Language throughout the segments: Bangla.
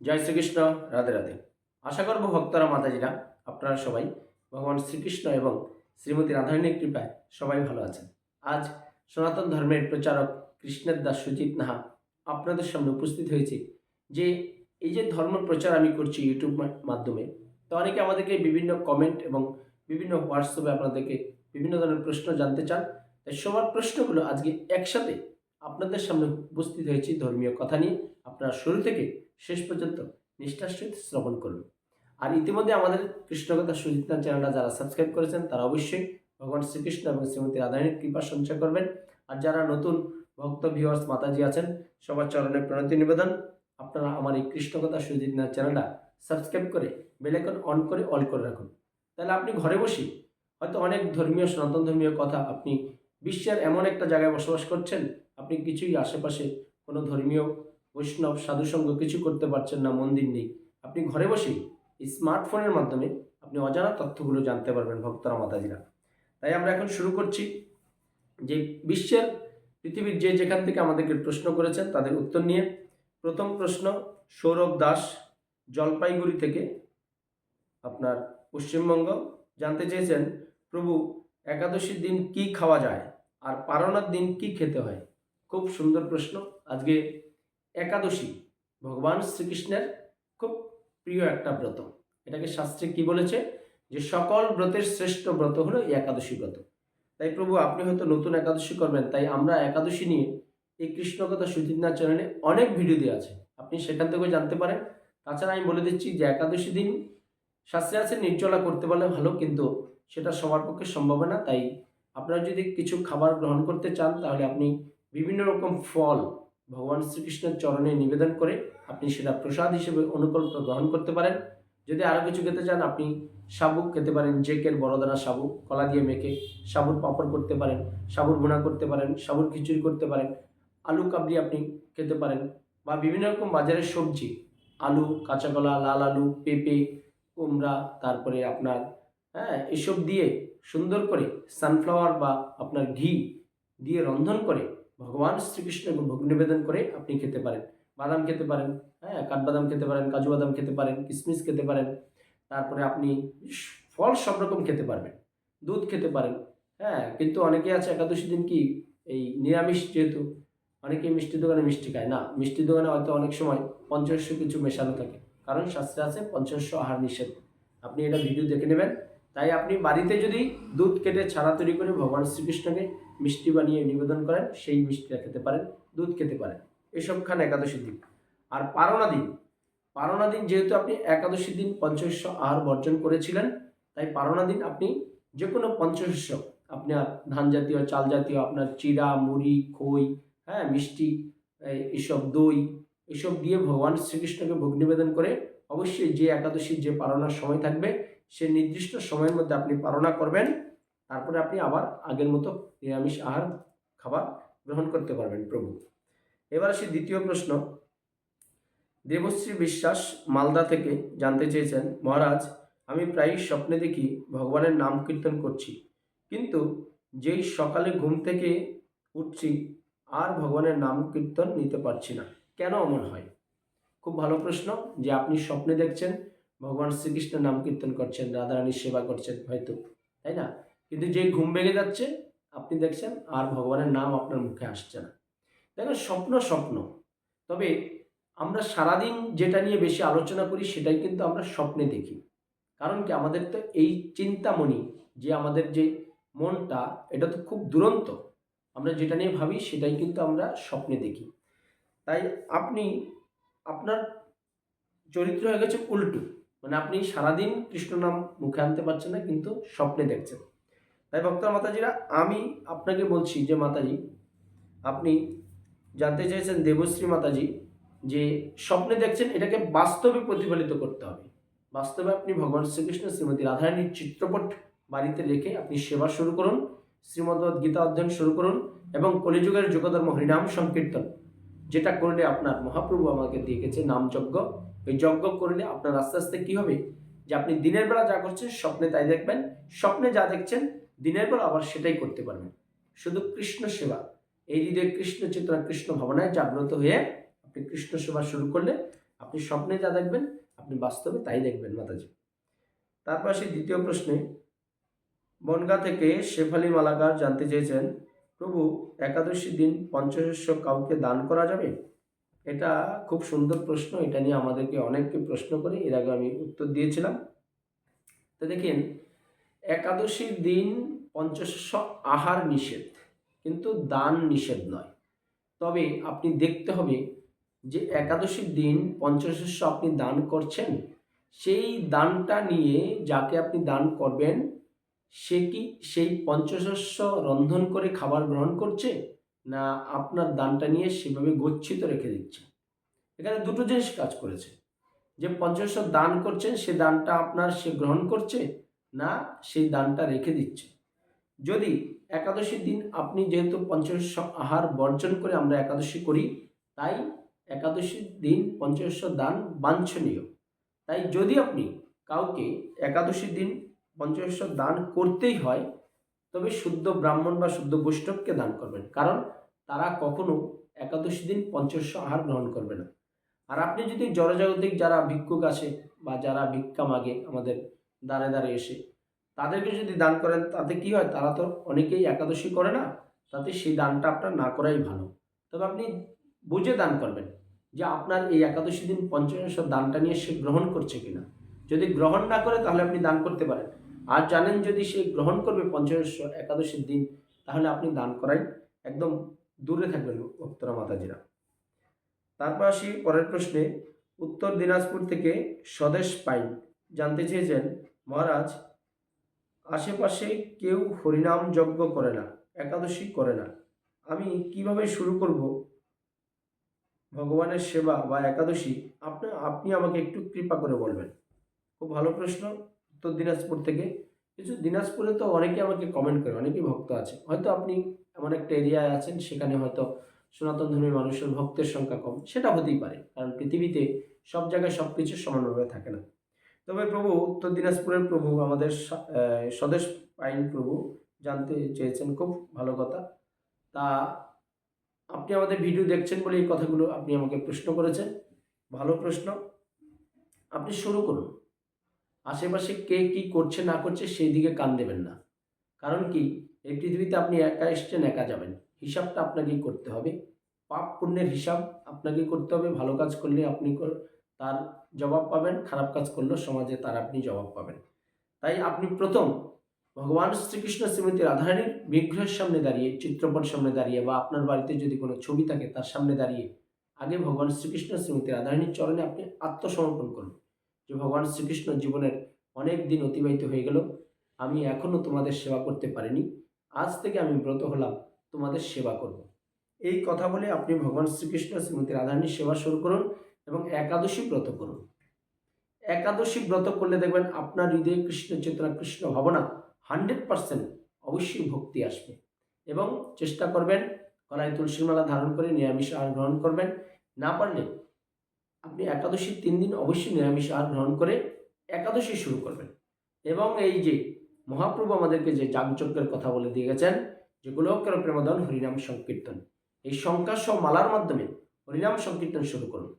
জয় শ্রীকৃষ্ণ, রাধে রাধে। আশা করব ভক্তরা, মাতাজিরা, আপনারা সবাই ভগবান শ্রীকৃষ্ণ এবং শ্রীমতী রাধারণীর কৃপায় সবাই ভালো আছেন। আজ সনাতন ধর্মের প্রচারক কৃষ্ণের দাস সুজিত নাহা আপনাদের সামনে উপস্থিত হয়েছে যে এই যে ধর্ম প্রচার আমি করছি ইউটিউব মাধ্যমে, তো অনেকে আমাদেরকে বিভিন্ন কমেন্ট এবং বিভিন্ন হোয়াটসঅ্যাপে আপনাদেরকে বিভিন্ন ধরনের প্রশ্ন জানতে চান। তাই সবার প্রশ্নগুলো আজকে একসাথে আপনাদের সামনে উপস্থিত হয়েছি ধর্মীয় কথা নিয়ে। আপনারা শুরু থেকে শেষ পর্যন্ত নিষ্ঠার সহিত শ্রবণ করুন। আর ইতিমধ্যে আমাদের কৃষ্ণকথা সুজিতনা চ্যানেলটা যারা সাবস্ক্রাইব করেছেন, তারা অবশ্যই ভগবান শ্রীকৃষ্ণ এবং শ্রীমতী রাধারণীর কৃপা সঞ্চয় করবেন। আর যারা নতুন ভক্ত ভিওয়ার্স মাতাজি আছেন, সবার চরণে প্রণতি নিবেদন। আপনারা আমার এই কৃষ্ণকথা সুজিতনা চ্যানেলটা সাবস্ক্রাইব করে বেলাইকন অন করে অল করে রাখুন। তাহলে আপনি ঘরে বসে হয়তো অনেক ধর্মীয়, সনাতন ধর্মীয় কথা আপনি বিশ্বের এমন একটা জায়গায় বসবাস করছেন, আপনি কিছুই আশেপাশে কোনো ধর্মীয় বৈষ্ণব সাধুসঙ্গ কিছু করতে পারছেন না, মন্দির নেই। আপনি ঘরে বসেই এই স্মার্টফোনের মাধ্যমে আপনি অজানা তথ্যগুলো জানতে পারবেন ভক্তরা, মাতাজিরা। তাই আমরা এখন শুরু করছি যে বিশ্বের, পৃথিবীর যে যেখান থেকে আমাদেরকে প্রশ্ন করেছেন তাদের উত্তর নিয়ে। প্রথম প্রশ্ন, সৌরভ দাস জলপাইগুড়ি থেকে আপনার পশ্চিমবঙ্গ। জানতে চেয়েছেন, প্রভু, একাদশীর দিন কি খাওয়া যায়? আর পারণার দিন কি খেতে হয়? খুব সুন্দর প্রশ্ন। আজকে একাদশী, ভগবান শ্রীকৃষ্ণের খুব প্রিয় একটা ব্রত। এটাকে শাস্ত্রে কি বলেছে? যে সকল ব্রতের শ্রেষ্ঠ ব্রত হলো একাদশী ব্রত। তাই প্রভু, আপনি হয়তো নতুন একাদশী করবেন, তাই আমরা একাদশী নিয়ে এই কৃষ্ণকথা সুচিন্তা চ্যানেলে অনেক ভিডিও দেওয়া আছে। আপনি সেখান থেকেও জানতে পারেন। তাছাড়া আমি বলে দিচ্ছি যে একাদশী দিন শাস্ত্রে আছে, নির্জলা করতে পারলে ভালো, কিন্তু সেটা সবার পক্ষে সম্ভব না। তাই আপনারা যদি কিছু খাবার গ্রহণ করতে চান, তাহলে আপনি বিভিন্ন রকম ফল ভগবান শ্রীকৃষ্ণের চরণে নিবেদন করে আপনি সেটা প্রসাদ হিসেবে অনুকল্প গ্রহণ করতে পারেন। যদি আরও কিছু খেতে চান, আপনি সাবুক খেতে পারেন, জেকের বড়দানা সাবুক, কলা দিয়ে মেখে সাবুর পাঁপড় করতে পারেন, সাবুর ভুনা করতে পারেন, সাবুর খিচুড়ি করতে পারেন, আলু কাবলি আপনি খেতে পারেন বা বিভিন্ন রকম বাজারের সবজি, আলু, কাঁচা কলা, লাল আলু, পেঁপে, কুমড়া, তারপরে আপনার হ্যাঁ এসব দিয়ে সুন্দর করে সানফ্লাওয়ার বা আপনার ঘি দিয়ে রন্ধন করে ভগবান শ্রীকৃষ্ণকে ভোগ নিবেদন করে আপনি খেতে পারেন। বাদাম খেতে পারেন হ্যাঁ কাঠবাদাম খেতে পারেন, কাজু বাদাম খেতে পারেন কিশমিশ খেতে পারেন, তারপরে আপনি ফল সব রকম খেতে পারবেন, দুধ খেতে পারেন হ্যাঁ কিন্তু অনেকে আছে একাদশী দিন কি, এই নিরামিষ যেহেতু, অনেকে মিষ্টি দোকানে মিষ্টি খায়। না, মিষ্টি দোকানে হয়তো অনেক সময় পঞ্চাশ কিছু মেশানো থাকে, কারণ শাস্ত্রে আছে পঞ্চাশ আহার নিষেধ। আপনি এটা ভিডিও দেখে নেবেন। তাই আপনি বাড়িতে যদি দুধ কেটে ছাড়া তৈরি করে ভগবান শ্রীকৃষ্ণকে মিষ্টি বানিয়ে নিবেদন করেন, সেই মিষ্টিটা খেতে পারেন, দুধ খেতে পারেন। এসব খান একাদশীর দিন। আর পারণা দিন। পারণা দিন যেহেতু আপনি একাদশী দিন পঞ্চশস্য আহার বর্জন করেছিলেন, তাই পারণা দিন আপনি যে কোনো পঞ্চশস্য আপনার ধান জাতীয় চাল জাতীয় আপনার চিরা, মুড়ি, খই হ্যাঁ মিষ্টি এসব দই, এসব দিয়ে ভগবান শ্রীকৃষ্ণকে ভোগ নিবেদন করে অবশ্যই যে একাদশীর যে পালনার সময় থাকবে, সে নির্দিষ্ট সময়ের মধ্যে আপনি পালনা করবেন। তারপরে আপনি আবার আগের মতো নিরামিষ আহার খাবার গ্রহণ করতে পারবেন, প্রভু। এবার আসি দ্বিতীয় প্রশ্ন। দেবশ্রী বিশ্বাস মালদা থেকে জানতে চেয়েছেন, মহারাজ, আমি প্রায়ই স্বপ্নে দেখি ভগবানের নাম কীর্তন করছি, কিন্তু যেই সকালে ঘুম থেকে উঠছি আর ভগবানের নাম কীর্তন নিতে পারছি না। কেন এমন হয়? খুব ভালো প্রশ্ন, যে আপনি স্বপ্নে দেখছেন ভগবান শ্রীকৃষ্ণের নাম কীর্তন করছেন, রাধারানীর সেবা করছেন হয়তো, তাই না? কিন্তু যেই ঘুম ভেঙে যাচ্ছে, আপনি দেখছেন আর ভগবানের নাম আপনার মুখে আসছে না। দেখেন স্বপ্ন স্বপ্ন। তবে আমরা সারাদিন যেটা নিয়ে বেশি আলোচনা করি, সেটাই কিন্তু আমরা স্বপ্নে দেখি। কারণ কি? আমাদের তো এই চিন্তামণি, যে আমাদের যে মনটা, এটা তো খুব দুরন্ত। আমরা যেটা নিয়ে ভাবি, সেটাই কিন্তু আমরা স্বপ্নে দেখি। তাই আপনি, আপনার চরিত্র হয়ে গেছে উল্টো। মানে আপনি সারাদিন কৃষ্ণ নাম মুখে আনতে পারছেন না, কিন্তু স্বপ্নে দেখছেন। তাই ভক্ত মাতাজিরা, আমি আপনাকে বলছি যে মাতাজি, আপনি জানতে চাইছেন দেবশ্রী মাতাজি যে স্বপ্নে দেখছেন এটাকে বাস্তবে প্রতিফলিত করতে হবে। বাস্তবে আপনি ভগবান শ্রীকৃষ্ণ, শ্রীমতী রাধারানীর চিত্রপট বাড়িতে রেখে আপনি সেবা শুরু করুন, শ্রীমদ্ভগবত গীতা অধ্যয়ন শুরু করুন এবং কলিযুগের যুগধর্ম হরিনাম সংকীর্তন, যেটা করলে আপনার মহাপ্রভু আমাকে দিয়ে গেছে নামযজ্ঞ। ওই যজ্ঞ করলে আপনার আস্তে আস্তে কি হবে? যে আপনি দিনের বেলা যা করছেন স্বপ্নে তাই দেখবেন, স্বপ্নে যা দেখছেন দিনের বেলা আবার সেটাই করতে পারবেন। শুধু কৃষ্ণ সেবা। এই হৃদয়ে কৃষ্ণ চেতনা, কৃষ্ণ ভাবনায় জাগ্রত হয়ে আপনি কৃষ্ণ সেবা শুরু করলে আপনি স্বপ্নে যা দেখবেন, আপনি বাস্তবে তাই দেখবেন মাতাজি। তারপর আসি দ্বিতীয় প্রশ্নে। বনগা থেকে শেফালি মালাকার জানতে চেয়েছেন, প্রভু, একাদশী দিন পঞ্চশস্য কাউকে দান করা যাবে? এটা খুব সুন্দর প্রশ্ন, এটা নিয়ে আমাদেরকে অনেককে প্রশ্ন করে এর আগে আমি উত্তর দিয়েছিলাম। তো দেখেন একাদশীর দিন পঞ্চশস্য আহার নিষেধ, কিন্তু দান নিষেধ নয়। তবে আপনি দেখতে হবে যে একাদশীর দিন পঞ্চশস্য আপনি দান করছেন, সেই দানটা নিয়ে যাকে আপনি দান করবেন, সে কি সেই পঞ্চশস্য রন্ধন করে খাবার গ্রহণ করছে, না আপনার দানটা নিয়ে সেভাবে গচ্ছিত রেখে দিচ্ছে? এখানে দুটো জিনিস কাজ করেছে। যে পঞ্চশস্য দান করছেন, সে দানটা আপনার সে গ্রহণ করছে না, সেই দানটা রেখে দিচ্ছে। যদি একাদশীর দিন আপনি যেহেতু পঞ্চশস্য আহার বর্জন করে আমরা একাদশী করি, তাই একাদশীর দিন পঞ্চশস্য দান বাঞ্ছনীয়। তাই যদি আপনি কাউকে একাদশীর দিন পঞ্চশস্য দান করতেই হয়, তবে শুদ্ধ ব্রাহ্মণ বা শুদ্ধ বৈষ্ণবকে দান করবেন। কারণ তারা কখনো একাদশী দিন পঞ্চশস্য আহার গ্রহণ করবে না। আর আপনি যদি জনজাগতিক যারা ভিক্ষুক আছে বা যারা ভিক্ষা মাগে আমাদের দ্বারে দ্বারে এসে। তাদেরকে যদি দান করেন, তাতে কি হয়? তারা তো অনেকেই একাদশী করে না। তাতে সেই দানটা আপনার না করাই ভালো। তবে আপনি বুঝে দান করবেন যে আপনার এই একাদশী দিন পঞ্চদশ দানটা নিয়ে সে গ্রহণ করছে কিনা। যদি গ্রহণ না করে, তাহলে আপনি দান করতে পারেন। আর জানেন যদি সে গ্রহণ করবে পঞ্চদশ একাদশীর দিন, তাহলে আপনি দান করাই একদম দূরে থাকবেন ভক্তরা মাতাজিরা। তারপর আসি পরের প্রশ্নে। উত্তর দিনাজপুর থেকে স্বদেশ পাইন জানতে চেয়েছেন মহারাজ, আশেপাশে কেউ হরিনাম যজ্ঞ করে না, একাদশী করে না। আমি কীভাবে শুরু করব? ভগবানের সেবা বা একাদশী, আপনি আপনি আমাকে একটু কৃপা করে বলবেন। খুব ভালো প্রশ্ন, উত্তর দিনাজপুর থেকে। কিছু দিনাজপুরে তো অনেকে আমাকে কমেন্ট করে, অনেকেই ভক্ত আছে। হয়তো আপনি এমন একটা এরিয়ায় আছেন, সেখানে হয়তো সনাতন ধর্মী মানুষের ভক্তের সংখ্যা কম। সেটা হতেই পারে, কারণ পৃথিবীতে সব জায়গায় সব কিছু সমানভাবে থাকে না। তবে প্রভু উত্তর দিনাজপুরের প্রভু, আমাদের স্বদেশ পাইন প্রভু জানতে চেয়েছেন খুব ভালো কথা। তা আপনি আমাদের ভিডিও দেখছেন বলে এই কথাগুলো আপনি আমাকে প্রশ্ন করেছেন। ভালো প্রশ্ন। আপনি শুরু করুন। আশেপাশে কে কি করছে, না করছে সেই দিকে কান দেবেন না। কারণ কি, এই পৃথিবীতে আপনি একা এসছেন, একা যাবেন। হিসাবটা আপনাকেই করতে হবে। পাপ পুণ্যের হিসাব আপনাকেই করতে হবে। ভালো কাজ করলে আপনি তার জবাব পাবেন, খারাপ কাজ করলেও সমাজে তার আপনি জবাব পাবেন। তাই আপনি প্রথম ভগবান শ্রীকৃষ্ণ শ্রীমতী রাধারানীর বিগ্রহের সামনে দাঁড়িয়ে, চিত্রপট সামনে দাঁড়িয়ে বা আপনার বাড়িতে যদি কোনো ছবি থাকে তার সামনে দাঁড়িয়ে আগে ভগবান শ্রীকৃষ্ণ শ্রীমতী রাধারানীর চরণে আপনি আত্মসমর্পণ করুন যে ভগবান শ্রীকৃষ্ণ জীবনের অনেক দিন অতিবাহিত হয়ে গেল, আমি এখনও তোমাদের সেবা করতে পারিনি, আজ থেকে আমি ব্রত হলাম, তোমাদের সেবা করব। এই কথা বলে আপনি ভগবান শ্রীকৃষ্ণ শ্রীমতী রাধারানীর সেবা শুরু করুন। এবং একাদশী ব্রত করুন। একাদশী ব্রত করলে দেখবেন আপনার হৃদয়ে কৃষ্ণ চেতনা, কৃষ্ণ ভাবনা হান্ড্রেড পার্সেন্ট অবশ্যই ভক্তি আসবে এবং চেষ্টা করবেন গলায় তুলসীর মালা ধারণ করে নিরামিষ আহার গ্রহণ করবেন। না পারলে আপনি একাদশীর তিন দিন অবশ্যই নিরামিষ আহার গ্রহণ করে একাদশী শুরু করবেন। এবং এই যে মহাপ্রভু আমাদেরকে যে যাগযজ্ঞের কথা বলে দিয়ে গেছেন, যে গোলকের প্রেমদন হরিনাম সংকীর্তন, এই সংখ্যাসহ মালার মাধ্যমে হরিনাম সংকীর্তন শুরু করুন।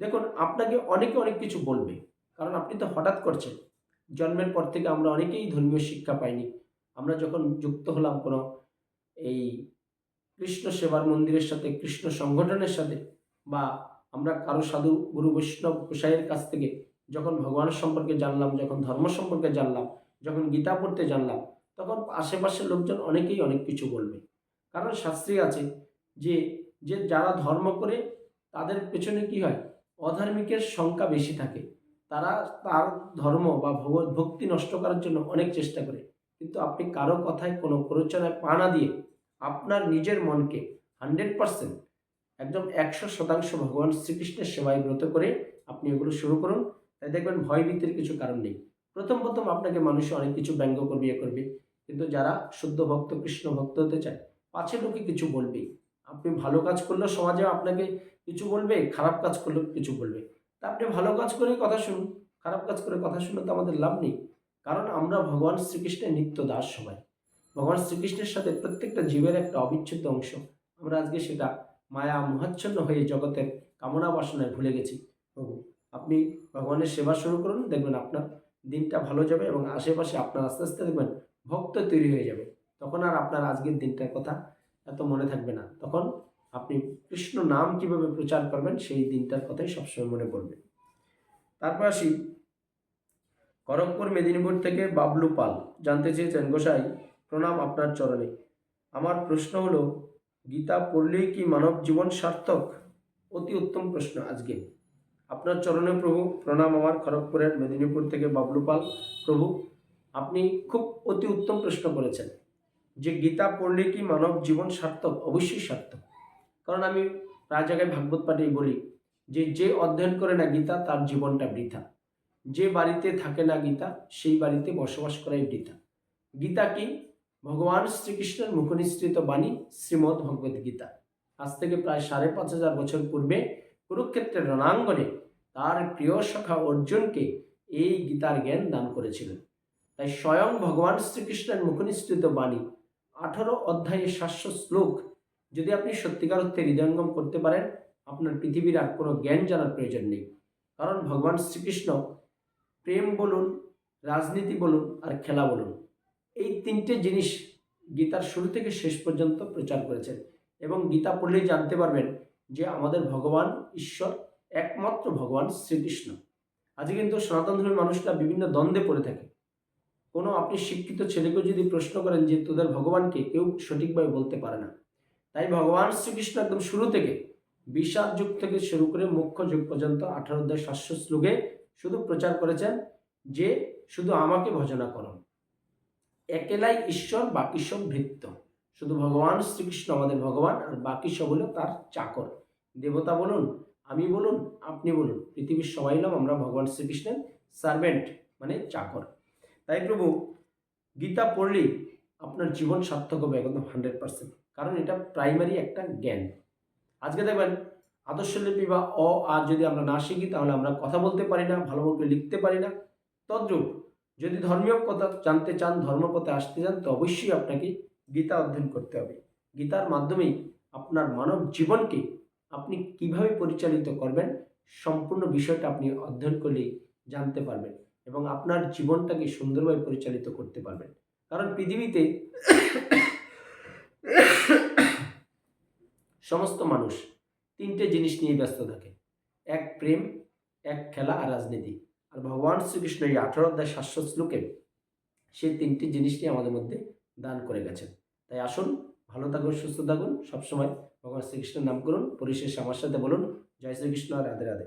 দেখুন, আপনাকে অনেকে অনেক কিছু বলবে, কারণ আপনি তো হঠাৎ করছেন। জন্মের পর থেকে আমরা অনেকেই ধর্মীয় শিক্ষা পাইনি। আমরা যখন যুক্ত হলাম কোনো এই কৃষ্ণ সেবার মন্দিরের সাথে, কৃষ্ণ সংগঠনের সাথে, বা আমরা কারও সাধু গুরু বৈষ্ণব গোসাইয়ের কাছ থেকে যখন ভগবানের সম্পর্কে জানলাম, যখন ধর্ম সম্পর্কে জানলাম, যখন গীতা পড়তে জানলাম, তখন আশেপাশের লোকজন অনেকেই অনেক কিছু বলবে। কারণ শাস্ত্রে আছে যে যে যারা ধর্ম করে, তাদের পেছনে কি হয়? অধার্মিকের সংখ্যা বেশি থাকে। তারা তার ধর্ম বা ভগবত ভক্তি নষ্ট করার জন্য অনেক চেষ্টা করে। কিন্তু আপনি কারও কথায় কোনো প্ররোচনায় পা না দিয়ে আপনার নিজের মনকে হান্ড্রেড পারসেন্ট একদম একশো শতাংশ ভগবান শ্রীকৃষ্ণের সেবায় ব্রত করে আপনি এগুলো শুরু করুন। তাই দেখবেন ভয়ভীতির কিছু কারণ নেই। প্রথম প্রথম আপনাকে মানুষ অনেক কিছু ব্যঙ্গ করবে ইয়ে করবে। কিন্তু যারা শুদ্ধ ভক্ত, কৃষ্ণ ভক্ত হতে চায়, পাছে লোকে কিছু বলবেই। আপনি ভালো কাজ করলেও সমাজে আপনাকে কিছু বলবে, খারাপ কাজ করলেও কিছু বলবে। তা আপনি ভালো কাজ করে কথা শুনুন, খারাপ কাজ করে কথা শুনে তো আমাদের লাভ নেই। কারণ আমরা ভগবান শ্রীকৃষ্ণের নিত্য দাস সবাই। ভগবান শ্রীকৃষ্ণের সাথে প্রত্যেকটা জীবের একটা অবিচ্ছেদ্য অংশ। আমরা আজকে সেটা মায়া মোহাচ্ছন্ন হয়ে জগতের কামনা বাসনায় ভুলে গেছি। প্রভু, আপনি ভগবানের সেবা শুরু করুন, দেখবেন আপনার দিনটা ভালো যাবে এবং আশেপাশে আপনার আস্তে আস্তে দেখবেন ভক্ত তৈরি হয়ে যাবে। তখন আর আপনার আজকের দিনটার কথা এত মনে থাকবে না। তখন আপনি কৃষ্ণ নাম কীভাবে প্রচার করবেন, সেই দিনটার কথাই সবসময় মনে পড়বে। তারপর আসি, খড়গপুর মেদিনীপুর থেকে বাবলু পাল। জানতে চেয়েছেন, গোসাই, প্রণাম আপনার চরণে। আমার প্রশ্ন হলো, গীতা পড়লেই কি মানব জীবন সার্থক? অতি উত্তম প্রশ্ন আজকে। আপনার চরণে প্রভু, প্রণাম আমার খড়গপুরের মেদিনীপুর থেকে বাবলু পাল। প্রভু, আপনি খুব অতি উত্তম প্রশ্ন করেছেন। যে গীতা পড়লে কি মানব জীবন সার্থক? অবশ্যই সার্থক। কারণ আমি প্রায় জায়গায় ভাগবত পাঠেই বলি যে যে অধ্যয়ন করে না গীতা, তার জীবনটা বৃথা। যে বাড়িতে থাকে না গীতা, সেই বাড়িতে বসবাস করাই বৃথা। গীতা কি? ভগবান শ্রীকৃষ্ণের মুখনিসৃত বাণী, শ্রীমদ্ ভগবত গীতা। আজ থেকে প্রায় সাড়ে পাঁচ হাজার বছর পূর্বে কুরুক্ষেত্রের রণাঙ্গনে তার প্রিয় সখা অর্জুনকে এই গীতার জ্ঞান দান করেছিলেন। তাই স্বয়ং ভগবান শ্রীকৃষ্ণের মুখনিসৃত বাণী আঠারো অধ্যায়ে সাতশো শ্লোক। যদি আপনি সত্যিকার অর্থে হৃদয়ঙ্গম করতে পারেন, আপনার পৃথিবীর আর কোনো জ্ঞান জানার প্রয়োজন নেই। কারণ ভগবান শ্রীকৃষ্ণ প্রেম বলুন, রাজনীতি বলুন, আর খেলা বলুন, এই তিনটে জিনিস গীতার শুরু থেকে শেষ পর্যন্ত প্রচার করেছেন। এবং গীতা পড়লেই জানতে পারবেন যে আমাদের ভগবান ঈশ্বর, একমাত্র ভগবান শ্রীকৃষ্ণ। আজকে কিন্তু সনাতন ধর্মের মানুষরা বিভিন্ন দ্বন্দ্বে পড়ে থাকে। কোনো আপনি শিক্ষিত ছেলেকেও যদি প্রশ্ন করেন যে তোদের ভগবানকে কেউ সঠিকভাবে বলতে পারে না। তাই ভগবান শ্রীকৃষ্ণ একদম শুরু থেকে বিষাদ যুগ থেকে শুরু করে মুখ্য যুগ পর্যন্ত আঠারো অধ্যায় সাতশো শ্লোকে শুধু প্রচার করেছেন যে শুধু আমাকে ভজনা করুন একেলাই ঈশ্বর, বাকি সব ভৃত্য। শুধু ভগবান শ্রীকৃষ্ণ আমাদের ভগবান আর বাকি সব হলো তার চাকর। দেবতা বলুন, আমি বলুন, আপনি বলুন, পৃথিবীর সবাই হলাম আমরা ভগবান শ্রীকৃষ্ণের সার্ভেন্ট মানে চাকর। তাই প্রভু, গীতা পড়লেই আপনার জীবন সার্থক হবে একদম হান্ড্রেড পার্সেন্ট কারণ এটা প্রাইমারি একটা জ্ঞান। আজকে দেখবেন, আদর্শলিপি বা অ আর যদি আমরা না শিখি, তাহলে আমরা কথা বলতে পারি না, ভালো মতো লিখতে পারি না। তদ্রূপ, যদি ধর্মীয় কথা জানতে চান, ধর্মপথে আসতে চান, তো অবশ্যই আপনাকে গীতা অধ্যয়ন করতে হবে। গীতার মাধ্যমেই আপনার মানব জীবনকে আপনি কীভাবে পরিচালিত করবেন, সম্পূর্ণ বিষয়টা আপনি অধ্যয়ন করলেই জানতে পারবেন। এবং আপনার জীবনটাকে সুন্দরভাবে পরিচালিত করতে পারবেন। কারণ পৃথিবীতে সমস্ত মানুষ তিনটে জিনিস নিয়ে ব্যস্ত থাকে। এক প্রেম, এক খেলা আর রাজনীতি। আর ভগবান শ্রীকৃষ্ণ এই আঠারো অধ্যায় শাশ্বত শ্লোকে সেই তিনটি জিনিস নিয়ে আমাদের মধ্যে দান করে গেছেন। তাই আসুন, ভালো থাকুন, সুস্থ থাকুন। সবসময় ভগবান শ্রীকৃষ্ণের নাম করুন। পরিশেষে আমার সাথে বলুন, জয় শ্রীকৃষ্ণ, রাধে রাধে।